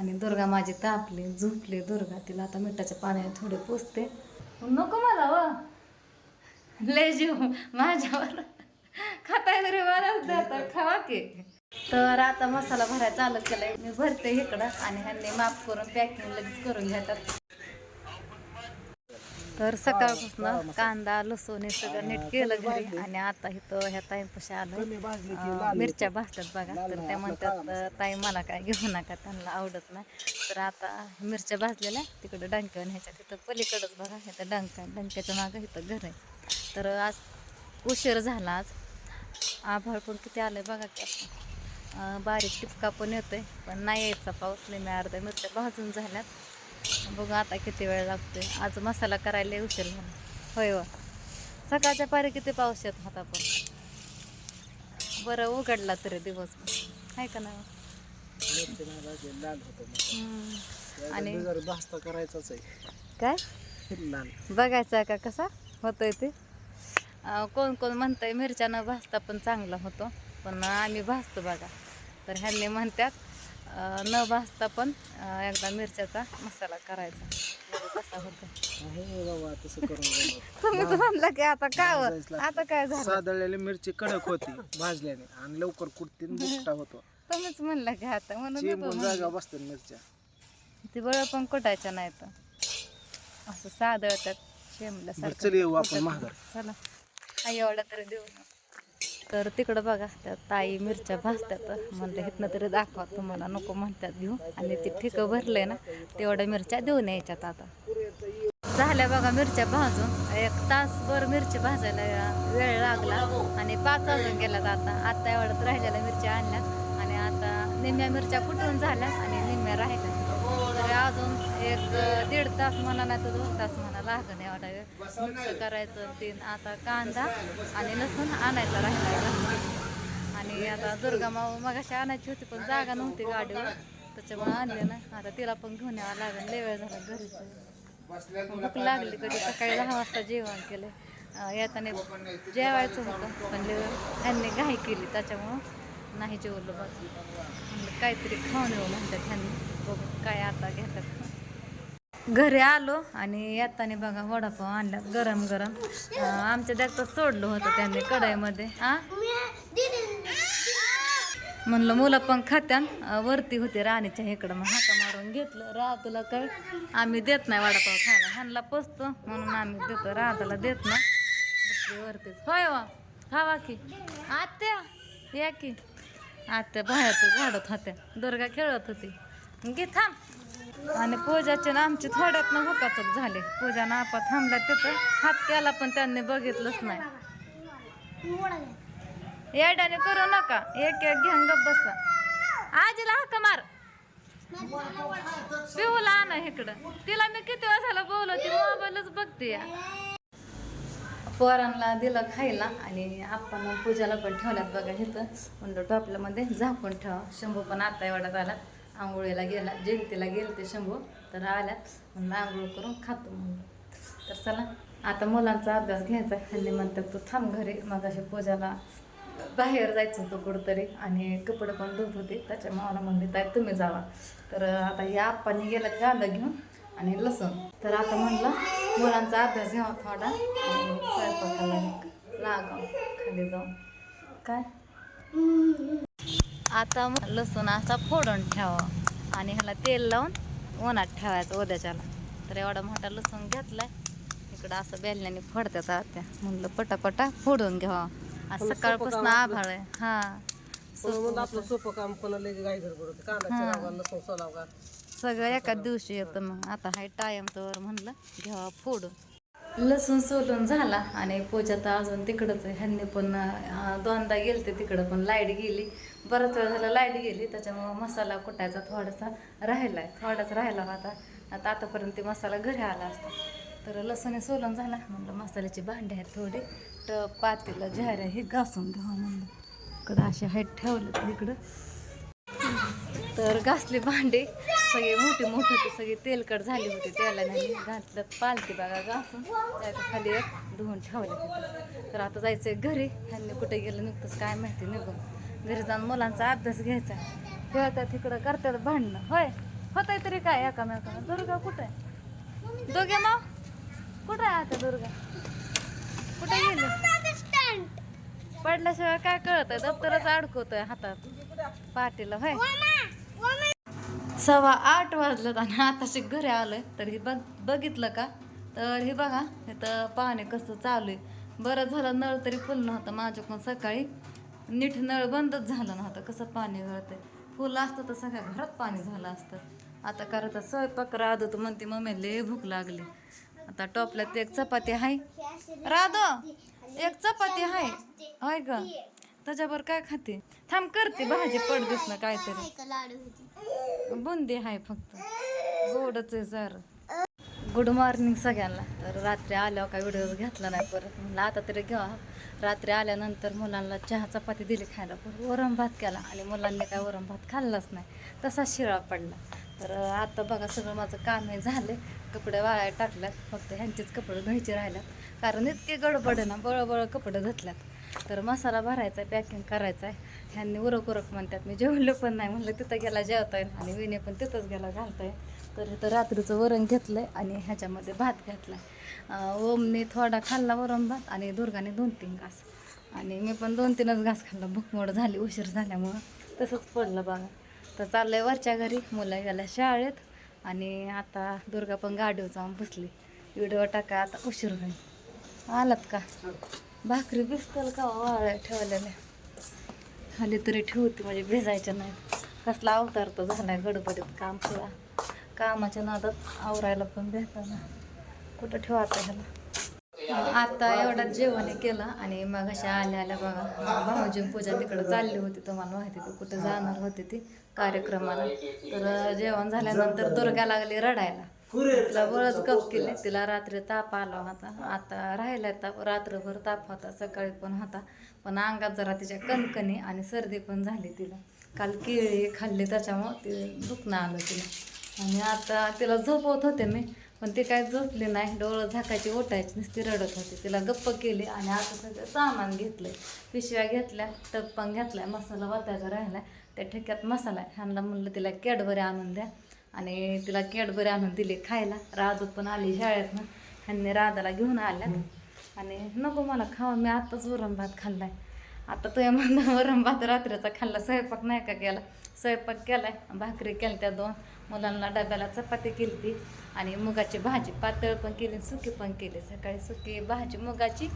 आणि दुर्गा माझी तापली झोपली. दुर्गा तिला आता मिठाच्या पाण्याने थोडे पोचते नको मला व. लय जीव माझ्यावर. खाताय तरी मलाच देतात खावा की. तर आता मसाला भरायला चालू केलाय. मी भरते इकडं आणि ह्यांनी माफ करून पॅकिंग लगेच करून घेतात. तर सकाळपासून कांदा लसूण हे सगळं नीट केलं घरी. आणि आता इथं ह्या ताईंपाशी आलं मिरच्या भाजतात बघा. तर त्या म्हणतात ताई मला काय घेऊ नका त्यांना आवडत नाही. तर आता मिरच्या भाजलेल्या तिकडं डंक्यावर ह्याच्या तिथं पलीकडंच बघा इथं डंका आहे. डंक्याच्या मागं इथं घर आहे. तर आज उशीर झाला आज. आभाळ पण किती आलंय बघा की बारीक टिपका पण येतोय पण नाही यायचा पाऊस. लय मी अर्ध्या मिरच्या भाजून झाल्यात. बघू आता किती वेळ लागतोय. आज मसाला करायला उशीर झाला. होय व. सकाळच्या पारी किती पाऊस येत होता पण. बरं उघडला तरी दिवस आहे का नाही लाल होतं हम्म. आणि भास्ता करायचाच आहे. काय? लाल बघायचं का कसा? होतोय ते. कोण कोण म्हणतंय मिरच्या न भाजता पण चांगला होतो. पण आम्ही भाजतो बघा. तर ह्यांनी म्हणतात न भाजता पण एकदा मिरच्याचा मसाला करायचा. बघू कसा होतो. तुम्हीच म्हणलं की आता काय हो? आता काय झालं? सादळलेली मिरची कडक होती भाजल्याने. आणि लवकर कुठती बुकटा होतो. तुम्हीच म्हणलं की आता म्हणून जागा बसतात मिरच्या. ती बळ पण कुटायच्या नाही तर असं सादळतात शेमल्यासारखं चल एवढा तरी देऊ. तर तिकडं बघा त्या ताई मिरच्या भाजतात. म्हणलं इथनं तरी दाखवा तुम्हाला नको म्हणतात घेऊ आणि ते ठिकं भरलंय ना तेवढ्या मिरच्या देऊन यायच्यात आता. झाल्या बघा मिरच्या भाजून. एक तासभर मिरची भाजायला वेळ लागला आणि पाच वाजून गेल्यात आता. आता एवढ्यात राहिलेल्या मिरच्या आणल्यात. आणि आता निम्म्या मिरच्या कुठून झाल्या आणि निम्म्या राहिल्या. त्यामुळे अजून एक दीड तास म्हणा नाही तर दोन तास म्हणा लागणे वाटायचं. मिक्स करायचं तीन आता कांदा आणि लसूण आणायचा राहिला आणि आता दुर्गा माऊ मगाशी आणायची होती पण जागा नव्हती गाडीवर. त्याच्यामुळे आणले ना आता तिला पण घेऊन यावं लागेल. लय वेळ झाला घरीच. भूक लागली कधी? सकाळी दहा वाजता जेवण केलं येताना जेवायचं होतं पण त्यांनी घाई केली त्याच्यामुळं. नाही जेवलं बघ म्हणलं काहीतरी खाऊन येऊ म्हणतात ह्यांनी. बघू काय आता घेतात. घरी आलो आणि येताना बघा वडापाव आणल्यात गरम गरम. आमच्या देखत सोडलं होतं त्यांनी कढाईमध्ये. हा म्हणलं मुलं पण खात्यान. वरती होते राणीच्या इकडं. मग हाका मारून घेतलं. रा तुला काय? आम्ही देत नाही वडापाव खायला. ह्यांना पोचतो. म्हणून आम्ही देतो. राहताला देत नाही. वरतीच. होय वा. खावा की. आत्या या की. आत्या बाहेर झाडत होत्या. दुर्गा खेळत होती. घे थांब. आणि पूजाचे ना आमचे थोड्यात ना हुकाचक झाले. पूजा ना आपा थांबला तिथं. हात केला पण त्यांनी बघितलंच नाही. येड्याने करू नका. एक एक घेऊन गप बसा. आजीला हक्क मार. पिऊला आणा इकडं. तिला मी किती वाजायला बोलवते मोबाईलच बघते या. पोरांना दिलं खायला आणि आपण पूजाला पण ठेवल्यात बघा इथं. म्हणलं टॉपल्यामध्ये झाकून ठेवा. शंभू पण आता एवढ्यात आला. आंघोळीला गेला. जयंतीला गेले ते शंभू. तर आल्यात. म्हणलं आंघोळ करून खातो म्हणलं तर चला आता मुलांचा अभ्यास घ्यायचा हल्ली म्हणतात तू थांब घरी. मग अशी पूजाला बाहेर जायचं होतं कुठंतरी आणि कपडे पण धुत होते. त्याच्या मावाला म्हणले ताई तुम्ही जावा. तर आता या आप्पांनी गेला कांदा घेऊन आणि लसूण. तर आता म्हणलं मुलांचा अभ्यास घ्यावा थोडा. स्वयंपाकाला लागाव खाली जाऊन. काय? आता मग लसूण असा फोडून ठेवा आणि ह्याला तेल लावून उन्हात ठेवायचं उद्याच्याला. तर एवढा मोठा लसूण घेतलाय. इकडं असं बेलण्याने फोडतात आत्या. म्हणलं पटापटा फोडून घ्यावा. आज सकाळपासून आभाळ आहे. हा. म्हणून आपलं सोपं काम कांदा हा. लसूण सोलावगा सगळं एका दिवशी येतं मग. आता हाय टाइम तर म्हणलं घ्यावा फोडून. लसूण सोलून झाला आणि पूजा तर अजून तिकडंच आहे. ह्यांनी पण अं, दोनदा गेलते तिकडं पण. लाइट गेली. बराच वेळ झाला लाइट गेली. त्याच्यामुळं मसाला कुटायचा थोडासा राहिलाय. थोडाच राहिला होता. आता आतापर्यंत ते मसाला घरी आला असता. तर लसूण हे सोलून झाला. म्हणलं मसाल्याची भांडी आहेत थोडी. तर पातीला झाऱ्या हे घासून घ्यावं म्हणलं. इकडं असे हाईट ठेवलं इकडं. तर घासले भांडी. सगळी मोठी मोठी होती सगळी तेलकट झाली होती. नाही घातलं. पालती बघा घासून. त्याच्याखाली एक धुवून ठेवलं तिथं. तर आता जायचंय घरी. ह्यांनी कुठे गेलं नुकतंच काय माहिती निघून घरी जाऊन मुलांचा अभ्यास घ्यायचा खेळतात तिकडं करतात भांडणं. होय? होतंय तरी काय एकामेकाला दुर्गा कुठं आहे? दोघे मग कुठं आहे आता दुर्गा? कुठे गेली? पडल्याशिवाय काय कळत आहे दप्तरच अडकवतोय हातात. पाठीला होय. सव्वा आठ वाजलं आणि आताशी घरी आलोय. तर हे बघ बघितलं का? तर हे बघा इथं पाणी कसं चालू आहे बरं झालं नळ तरी फुल नव्हतं माझ्याकडून सकाळी. नीट नळ बंदच झालं नव्हतं कसं पाणी गळतंय. फुल असतं तर सगळ्या घरात पाणी झालं असतं. आता करायचा स्वयंपाक राधो तर म्हणते मम्मी लय भूक लागली. आता टोपल्यात एक चपाती आहे. राधो एक चपाती आहे. होय ग. त्याच्यावर काय खाते? थांब करते भाजी पडदिस ना काहीतरी. बुंदी आहे फक्त. गोडच आहे जर. गुड मॉर्निंग सगळ्यांना. तर रात्री आल्यावर काय व्हिडिओज घेतला नाही परत. म्हणलं आता तरी घ्या रात्री आल्यानंतर मुलांना चहा चपाती दिली खायला. पण वरण भात केला. आणि मुलांनी काय वरण भात खाल्लाच नाही. तसा शिळा पडला. तर आता बघा सगळं माझं काम हे झालं. कपडे वाळायला टाकल्यात. फक्त ह्यांचेच कपडे धुवायचे राहिल्यात. कारण इतके गडबड ना बळबळ कपडे धुतल्यात. तर मसाला भरायचा आहे पॅकिंग करायचं आहे ह्यांनी उरक उरक म्हणतात. मी जेवलं पण नाही म्हणलं तिथं गेला जेवता येईल आणि विने पण तिथंच गेला घालताय. तर इथं रात्रीचं वरण घेतलं आहे आणि ह्याच्यामध्ये भात घेतलाय. ओमने थोडा खाल्ला वरण भात आणि दुर्गाने दोन तीन घास. आणि मी पण दोन तीनच घास खाल्ला. भूकमोड झाली उशीर झाल्यामुळं. तसंच पडलं बघा. तर चाललंय वरच्या घरी. मुलं गेल्या शाळेत. आणि आता दुर्गा पण गाडीवर जाऊन बसली. व्हिडिओ टाका आता उशीर होईल. आलात का? भाकरी भिजतल का हो वाळ्या ठेवलेल्या खाली तरी ठेवते म्हणजे भिजायच्या नाही कसला अवतार तर झालाय गडबडीत काम सुद्धा. कामाच्या नादात आवरायला पण भेटतं ना कुठं ठेवा आता ह्याला? आता एवढा जेवण केलं आणि मग अशा आल्या आल्या बघा. भाऊजी पूजा तिकडं चालली होती तुम्हाला माहिती ती कुठं जाणार होती ती कार्यक्रमाला. तर जेवण झाल्यानंतर दुर्गा लागली रडायला. तिला बळच गप केले तिला रात्री ताप आला होता. आता राहिलाय ताप. रात्रभर ताप होता. सकाळी पण होता. पण अंगात जरा तिच्या कणकणी आणि सर्दी पण झाली तिला. काल केळी खाल्ली त्याच्यामुळं ते दुखणं आलं तिला. आणि आता तिला झोपवत होते मी पण ती काय झोपली नाही. डोळं झाकायची ओटायची नुसती रडत होती. तिला गप्प केली आणि आता सगळं सामान घेतलंय. पिशव्या घेतल्या टप पण घेतलाय मसाला वाटायचा राहिलाय. त्या ठेक्यात मसाला ह्यांना म्हणलं तिला कॅडबरी आणून द्या. आणि तिला कॅडबरी आणून दिली खायला. राधू पण आली शाळेतनं. ह्यांनी राधाला घेऊन आल्यात. आणि नको मला खावा मी आत्ताच वरण भात खाल्लाय. आता तुझ्या म्हणणं वरण भात रात्रीचा खाल्ला स्वयंपाक नाही का केला? स्वयंपाक केलाय भाकरी केल्या त्या दोन. मुलांना डब्याला चपाती केली ती आणि मुगाची भाजी पातळ पण केली सुकी पण केली. सकाळी सुकी भाजी मुगाची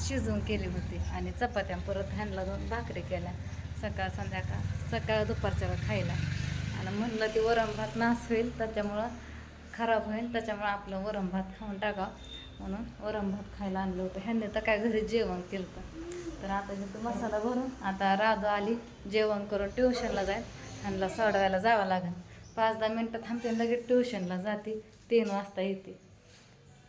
शिजवून केली होती. आणि चपात्या परत ह्यांना दोन भाकरी केल्या. सकाळ संध्याकाळ सकाळ दुपारच्या खायला. आणि म्हणलं ते वरण भात नास होईल त्याच्यामुळं खराब होईल. त्याच्यामुळं आपलं वरण भात खाऊन टाकावं म्हणून वरण भात खायला आणलं होतं. ह्यांनी तर काय घरी जेवण केलं होतं तर आता घेतो मसाला भरून आता राधू आली जेवण करून ट्युशनला जाईल. ह्यांना सोडवायला जावं लागेल. पाच दहा मिनटं थांबते लगेच ट्युशनला जाते. तीन वाजता येते.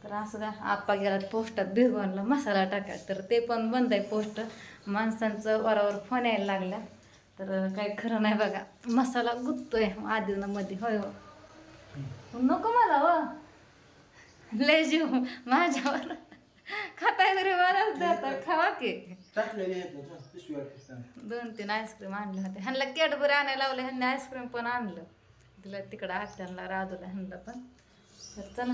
तर असं का आप्पा गेला पोस्टात भिगवणला मसाला टाका तर ते पण बंद आहे पोस्ट. माणसांचं वरावर फोन यायला लागला तर काही खरं नाही बघा. मसाला गुत्तोय आधीनं मध्ये होय हो. नको मला व लय जीव माझ्यावर. खाताय तरी मलाच देतात खावा की. दोन तीन आईस्क्रीम आणले होते. ह्यांना कॅडबरी आणायला लावले ह्यांनी आईस्क्रीम पण आणलं. तिला तिकडं आत्यांना राधूला ह्यांना पण. तर चला.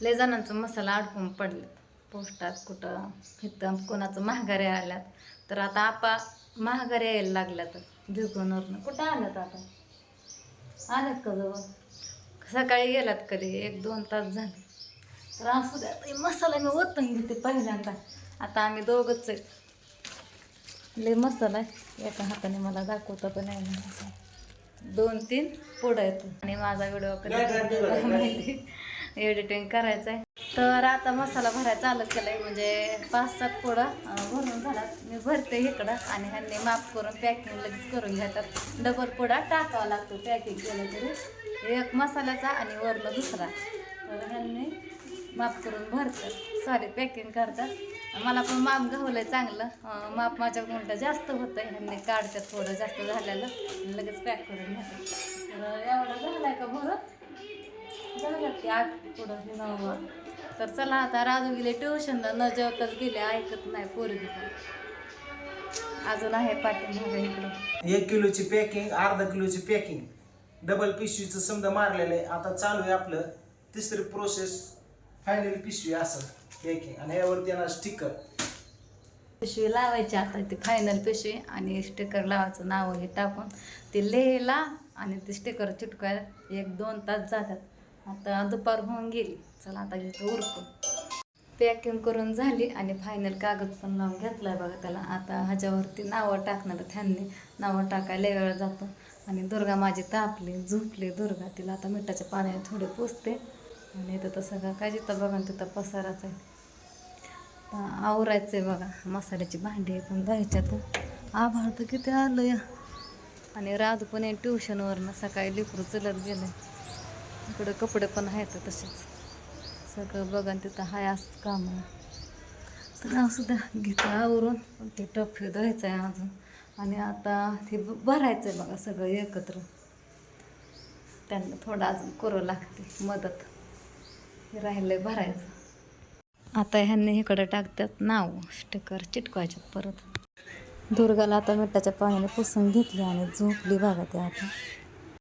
लय जणांचं मसाला अडकून पडले पोस्टात कुठं इथं कोणाचं महागारी आल्यात. तर आता आपा महागारी यायला लागल्यात भिगूनवरनं कुठं आल्यात आता? आल्यात का जवळ सकाळी गेल्यात कधी? एक दोन तास झाले. तर असू द्या मसाला मी ओतून घेते पहिल्यांदा. आता आम्ही दोघंच आहेत. लय मसाला आहे. एका हाताने मला दाखवता पण मसाला. दोन तीन पुढं आहेत आणि माझा व्हिडिओ कधी माहिती एडिटिंग करायचं आहे तर आता मसाला भरायला चालत आहे म्हणजे पाच सात पुढं भरून झाला मी भरते इकडं आणि ह्यांनी माफ करून पॅकिंग लगेच करून घेतात. डबल पुडा टाकावा लागतो पॅकिंग केलं तरी. एक मसाल्याचा आणि वरनं दुसरा. तर ह्यांनी माफ करून भरतात. सॉरी पॅकिंग करतात. मला पण माप घावलंय चांगलं. माप माझ्या कोणतं जास्त होतं ह्यांनी काढतात थोडं जास्त झालेलं. लगेच पॅक करून घेतात. तर एवढं झालंय का भरत झालं की आठ पुढं नऊ. तर चला आता राजू गेले ट्युशनला. न जेवताच गेले ऐकत नाही पोरगी पण. अजून आहे पाठीमागे इकडं. एक किलोची पॅकिंग अर्धा किलोची पॅकिंग डबल पिशवीचं समजा मारलेलं आहे. आता चालू आहे आपलं तिसरी प्रोसेस फायनल पिशवी असं पॅकिंग आणि यावरती येणार स्टिकर पिशवी लावायची आता ती फायनल पिशवी. आणि स्टिकर लावायचं नाव हे टाकून. ते लिहायला आणि ते स्टिकर चिटकायला एक दोन तास जातात. आता दुपार होऊन गेली. चला आता घेतो उरकून. पॅकिंग करून झाली आणि फायनल कागद पण लावून घेतलाय बघा त्याला. आता ह्याच्यावरती नावं टाकणार त्यांनी नावं टाकायला वेळ जातो. आणि दुर्गा माझी तापली झोपली दुर्गा. तिला आता मिठाच्या पाण्याने थोडे पुसते. आणि इथं तर सगळं काय जिथं बघा ना तिथं पसाराच आहे. आवरायचं आहे बघा. मसाल्याची भांडी पण जायच्यात आभाळ तर किती आलं या आणि राजू पण आहे ट्युशनवरनं. सकाळी लेकरू चलत गेलं इकडं कपडे पण आहेत तसेच. सगळं बघा तिथं हाय असं काम तर असू द्या घेतं आवरून. पण ते टफ धुवायचं आहे अजून. आणि आता ते भरायचं आहे बघा सगळं एकत्र. त्यांना थोडं अजून करू लागते मदत. हे राहिलंय भरायचं. आता ह्यांनी इकडे टाकतात नाव स्टिकर चिटकवायच्यात परत. दुर्गाला आता मिठाच्या पाण्याने पुसून घेतली आणि झोपली बघा ते आता.